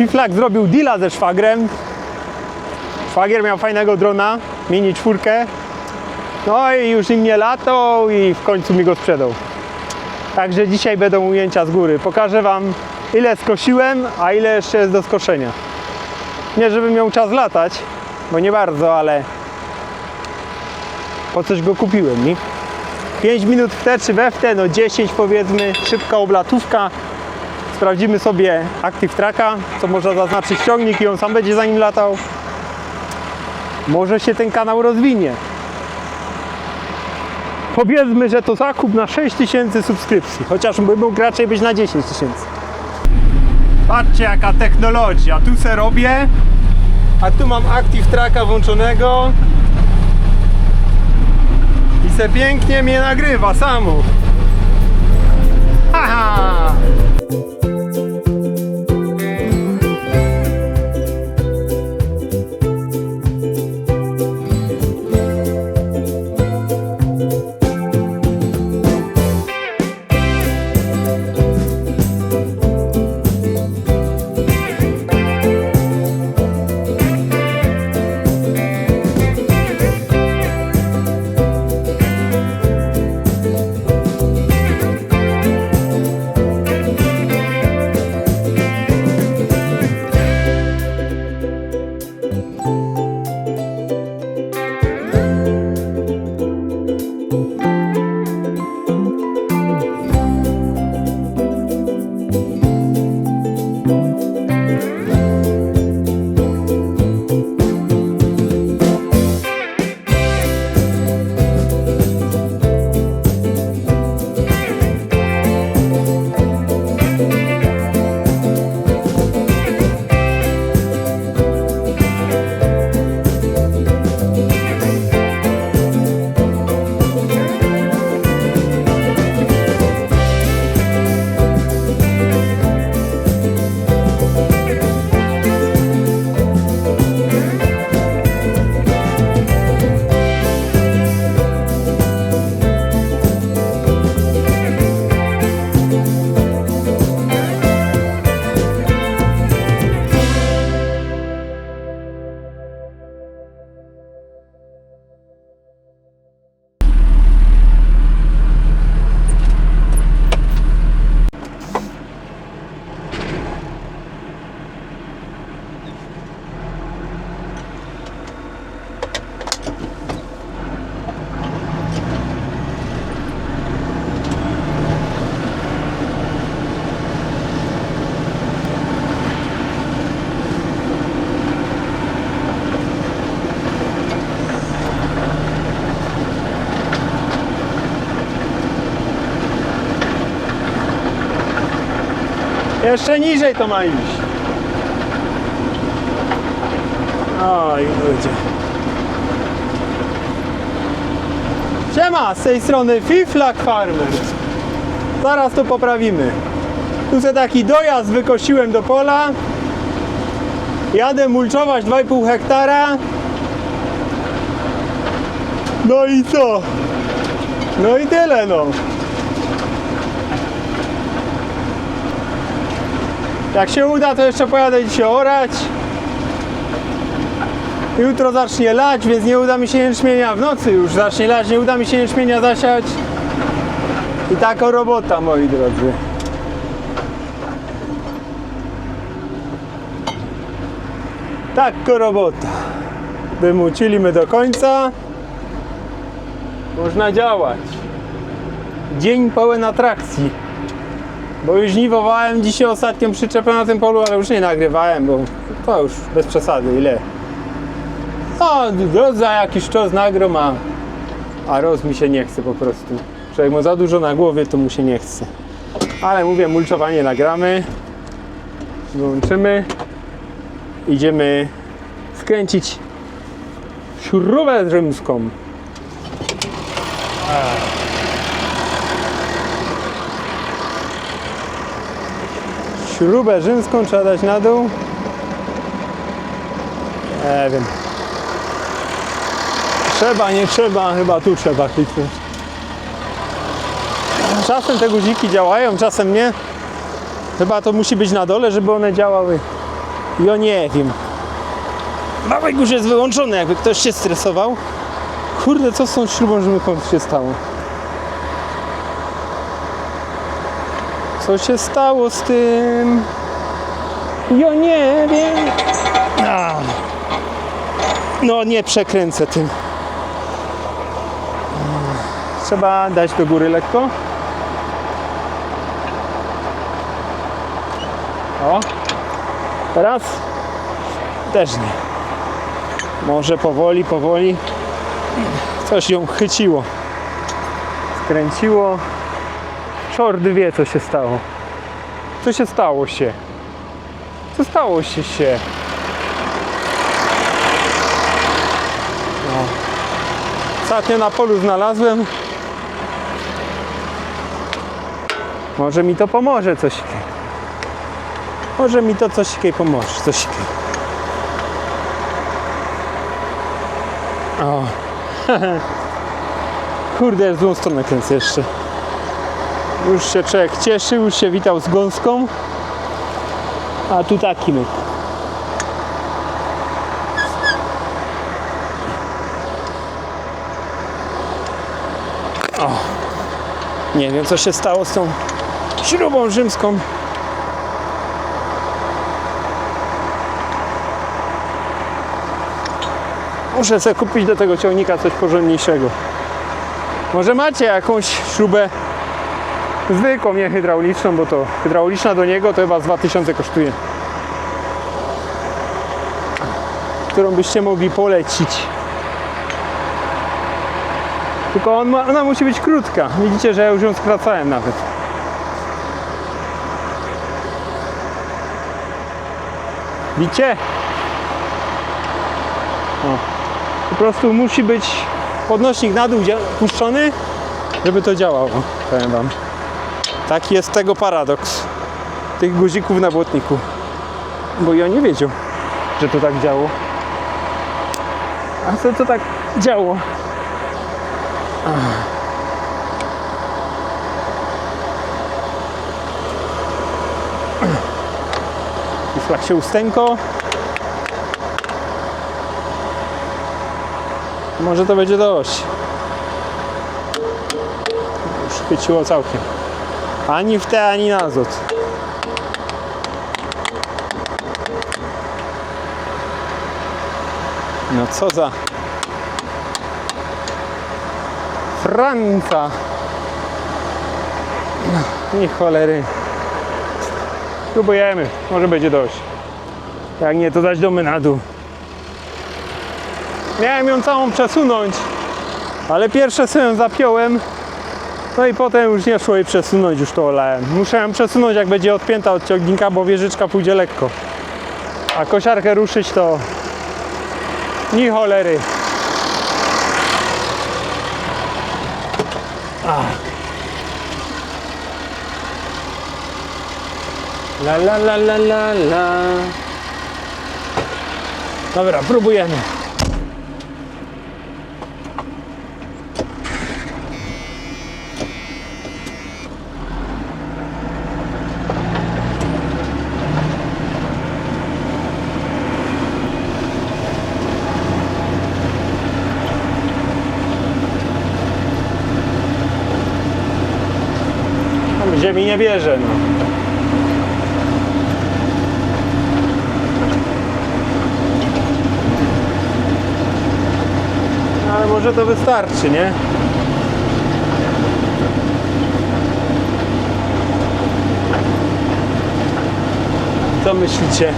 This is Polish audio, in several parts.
Fiflak zrobił deala ze szwagrem. Szwagier miał fajnego drona, mini czwórkę. No i już im nie latał i w końcu mi go sprzedał. Także dzisiaj będą ujęcia z góry. Pokażę Wam ile skosiłem, a ile jeszcze jest do skoszenia. Nie żebym miał czas latać, bo nie bardzo, ale po coś go kupiłem, nie? 5 minut w te czy we w te, no 10 powiedzmy, szybka oblatówka. Sprawdzimy sobie Active Tracka, co można zaznaczyć ciągnik i on sam będzie za nim latał. Może się ten kanał rozwinie. Powiedzmy, że to zakup na 6000 subskrypcji, chociaż by mógł raczej być na 10 tysięcy. Patrzcie jaka technologia, tu se robię, a tu mam Active Tracka włączonego i se pięknie mnie nagrywa samo. Haha! Jeszcze niżej to ma iść. Oj, ludzie. Siema, z tej strony Fiflak Farmer. Zaraz to poprawimy. Tu sobie taki dojazd wykosiłem do pola. Jadę mulczować 2,5 hektara. No i co? No i tyle no. Jak się uda, to jeszcze pojadę dzisiaj orać. Jutro zacznie lać, więc nie uda mi się jęczmienia w nocy już zacznie lać, nie uda mi się jęczmienia zasiać. I taka robota, moi drodzy. Taka robota. Wymucili do końca. Można działać. Dzień pełen atrakcji. Bo już żniwowałem dzisiaj ostatnią przyczepę na tym polu, ale już nie nagrywałem, bo to już bez przesady, ile? No, za jakiś czas nagrom, a, a roz mi się nie chce po prostu. Człowiek ma za dużo na głowie, to mu się nie chce. Ale mówię, mulczowanie nagramy. Wyłączymy. Idziemy skręcić śrubę rzymską. Śrubę rzymską trzeba dać na dół. Nie wiem. Trzeba, nie trzeba, chyba tu trzeba kliknąć. Czasem te guziki działają, czasem nie. Chyba to musi być na dole, żeby one działały. Ja nie wiem. Małek już jest wyłączony, jakby ktoś się stresował. Kurde, co z tą śrubą, żeby się stało? Co się stało z tym? Ja nie wiem. A. No nie przekręcę tym. Trzeba dać do góry lekko. O. Teraz też nie. Może powoli, powoli. Coś ją chyciło. Skręciło. Czord wie co się stało. Co się stało się? Co stało się się? No. Ostatnio na polu znalazłem. Może mi to pomoże coś. Może mi to coś pomoże. Coś. O. Kurde, w złą stronę kręcę jeszcze. Już się człowiek cieszył, już się witał z gąską. A tu taki myk. O. Nie wiem co się stało z tą śrubą rzymską. Muszę sobie kupić do tego ciągnika coś porządniejszego. Może macie jakąś śrubę zwykłą, nie hydrauliczną, bo to hydrauliczna do niego to chyba z 2000 kosztuje. Którą byście mogli polecić. Tylko on ma, ona musi być krótka. Widzicie, że ja już ją skracałem nawet. Widzicie? O. Po prostu musi być podnośnik na dół puszczony, żeby to działało. Powiem wam. Taki jest tego paradoks. Tych guzików na błotniku. Bo ja nie wiedział, że to tak działo. A co to tak działo? Już się ustęko. Może to będzie dość. Już chwyciło całkiem. Ani w te, ani na azot. No co za... Franca! No, nie cholery. Próbujemy, może będzie dość. Jak nie, to dać domy na dół. Miałem ją całą przesunąć, ale pierwsze ją zapiąłem. No i potem już nie szło jej przesunąć, już to olałem. Muszę ją przesunąć jak będzie odpięta od ciągnika, bo wieżyczka pójdzie lekko. A kosiarkę ruszyć to... Ni cholery. La la la la la la. Dobra, próbujemy. Tam Ziemi nie bierze, no. Ale może to wystarczy, nie? Co myślicie?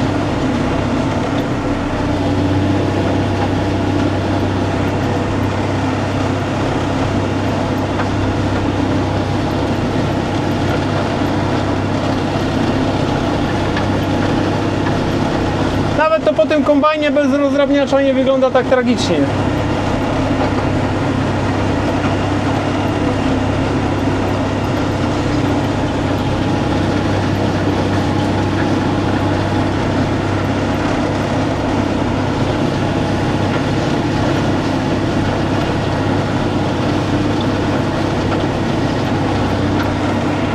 Nawet to po tym kombajnie bez rozdrabniacza nie wygląda tak tragicznie.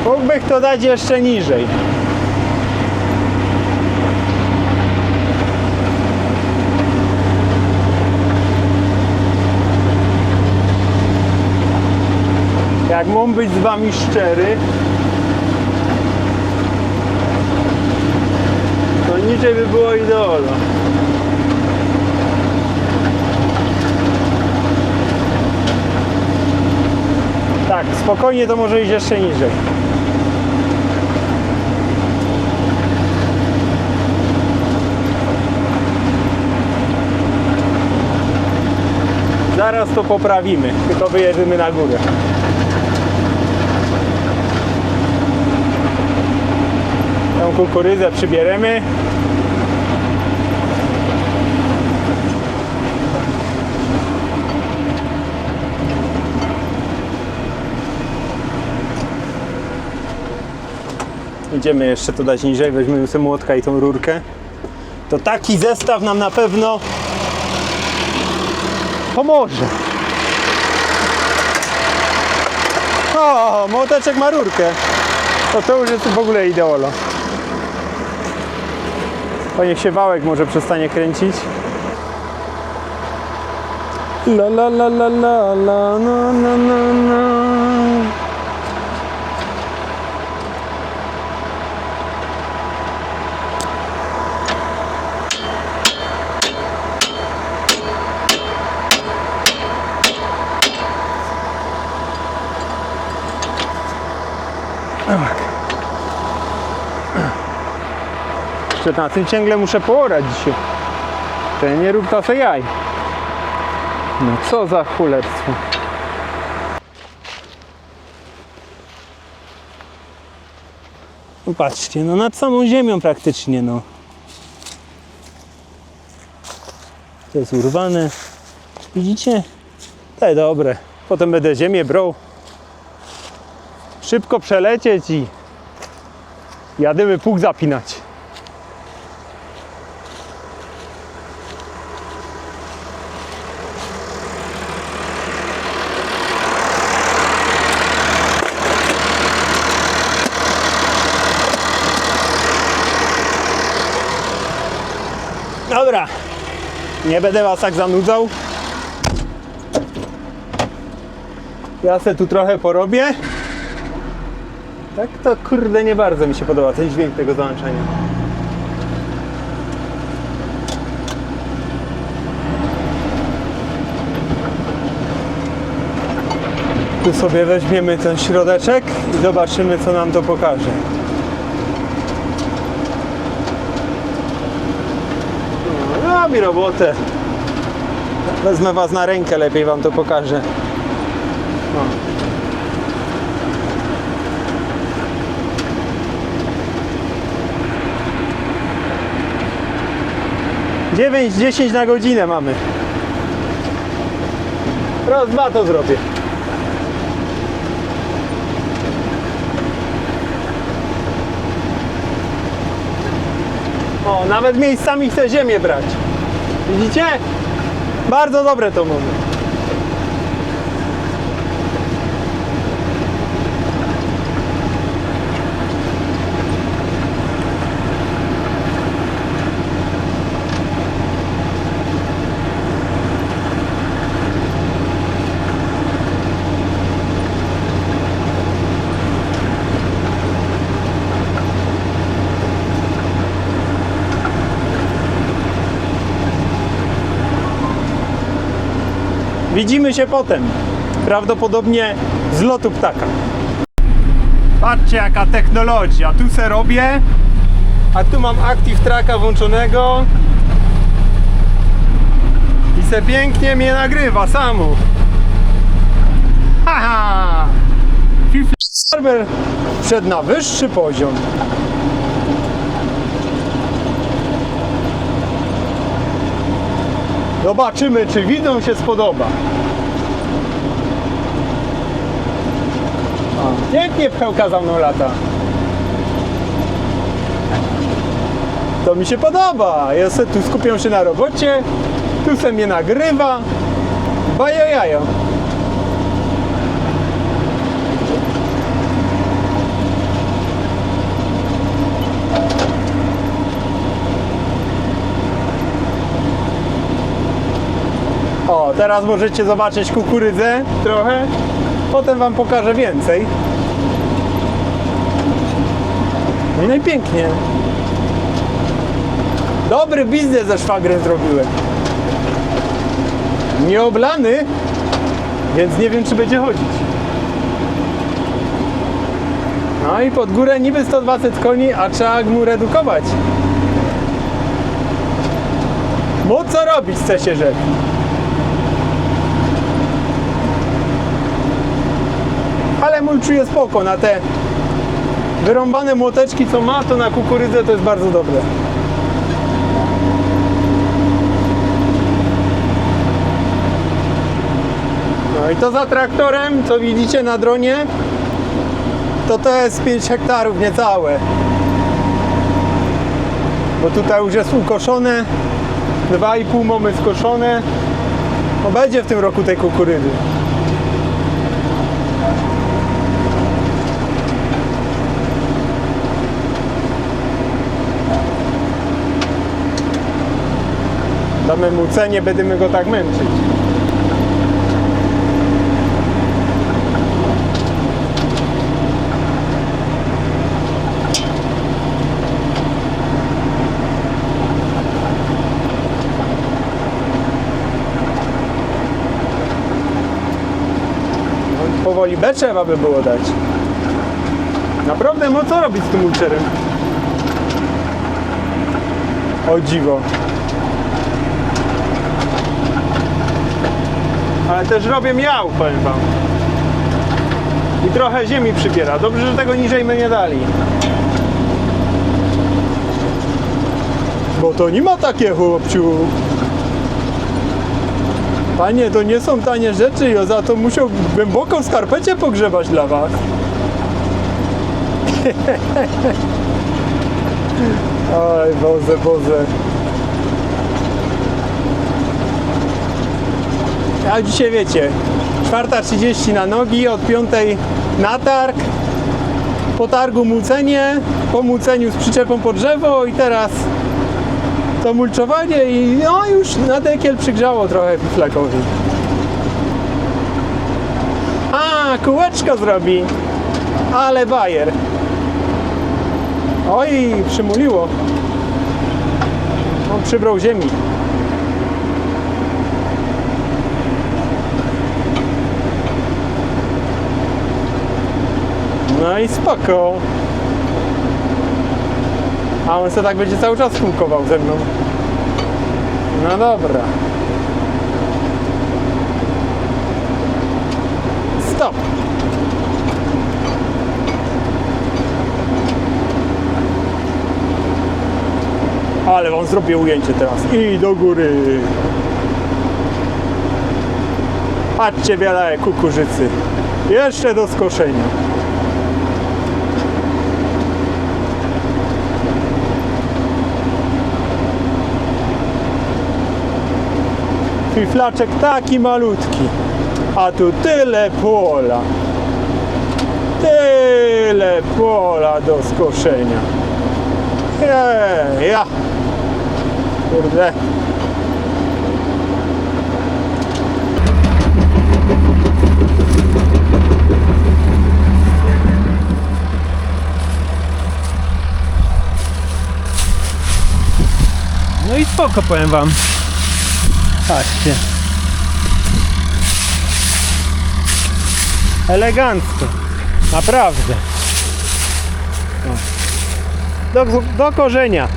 Mógłbym to dać jeszcze niżej. Jak mam być z wami szczery, to niżej by było ideolo. Tak, spokojnie to może iść jeszcze niżej. Zaraz to poprawimy, tylko wyjedziemy na górę. Kukurydzę przybieremy. Idziemy jeszcze to dać niżej, weźmiemy sobie młotka i tą rurkę. To taki zestaw nam na pewno pomoże. O, młoteczek ma rurkę. To to już jest w ogóle ideolo. To niech się wałek może przestanie kręcić. La la la la la la na na na na. Jeszcze na tym ciągle muszę poorać dzisiaj. To nie rób to jaj. No co za chulerstwo. No patrzcie, no nad samą ziemią praktycznie, no. To jest urwane. Widzicie? To dobre. Potem będę ziemię brał. Szybko przelecieć i jadymy pług zapinać. Dobra, nie będę was tak zanudzał. Ja se tu trochę porobię. Tak to kurde nie bardzo mi się podoba ten dźwięk tego załączania. Tu sobie weźmiemy ten środeczek i zobaczymy co nam to pokaże. No, robi robotę. Wezmę was na rękę, lepiej wam to pokażę. No. Dziewięć, dziesięć na godzinę mamy. Raz, dwa to zrobię. O, nawet miejscami chce ziemię brać. Widzicie? Bardzo dobre to mamy. Widzimy się potem. Prawdopodobnie z lotu ptaka. Patrzcie jaka technologia. Tu se robię. A tu mam Active Tracka włączonego. I se pięknie mnie nagrywa samu. Haha! Barber wszedł na wyższy poziom. Zobaczymy, czy widzom się spodoba. Pięknie pchełka za mną lata. To mi się podoba. Ja se tu skupiam się na robocie, tu se mnie nagrywa. Bajo teraz możecie zobaczyć kukurydzę trochę. potem wam pokażę więcej. No i pięknie. Dobry biznes ze szwagrem zrobiłem. Nieoblany, więc nie wiem czy będzie chodzić. No i pod górę niby 120 koni, a trzeba mu redukować. Bo co robić chce się rzec. Mulczuje spoko na te wyrąbane młoteczki co ma, to na kukurydzę to jest bardzo dobre. No i to za traktorem, co widzicie na dronie, to to jest 5 hektarów niecałe. Bo tutaj już jest ukoszone, 2,5 mamy skoszone. No będzie w tym roku tej kukurydzy. Damy mu cenie, będziemy go tak męczyć. Powoli B trzeba by było dać. Naprawdę, no co robić z tym ulcerem? O dziwo. Ale też robię miał, powiem wam. I trochę ziemi przybiera. Dobrze, że tego niżej my nie dali. Bo to nie ma takie chłopciu. Panie, to nie są tanie rzeczy, ja za to musiał głęboko w skarpecie pogrzebać dla was. Oj, Boże, Boże. A dzisiaj wiecie, 4.30 na nogi, od 5 na targ, po targu mucenie, po muceniu z przyczepą po drzewo i teraz to mulczowanie i no już na dekiel przygrzało trochę flakowi. A, kółeczko zrobi, ale bajer. Oj, przymuliło. On przybrał ziemi. No i spoko. A on se tak będzie cały czas kółkował ze mną. No dobra. Stop. Ale wam zrobię ujęcie teraz. I do góry. Patrzcie wiele kukurzycy. Jeszcze do skoszenia. Fiflaczek taki malutki, a tu tyle pola. Tyle pola do skoszenia. Ej, ja. Kurde. No i spoko powiem wam. Patrzcie. Elegancko. Naprawdę. Do, do korzenia.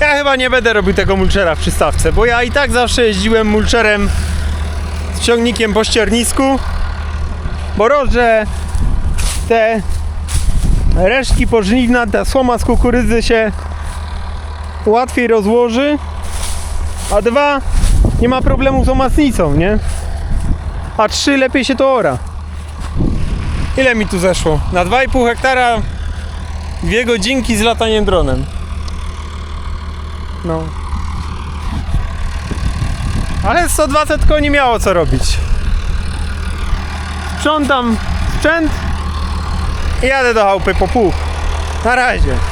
Ja chyba nie będę robił tego mulczera w przystawce, bo ja i tak zawsze jeździłem mulczerem z ciągnikiem po ściernisku, bo roże te resztki pożniwna, ta słoma z kukurydzy się łatwiej rozłoży, a dwa nie ma problemu z omacnicą, nie? A trzy lepiej się to ora. Ile mi tu zeszło? Na 2,5 hektara dwie godzinki z lataniem dronem. No. Ale 120 koni miało co robić. Sprzątam sprzęt i jadę do chałupy po pół. Na razie.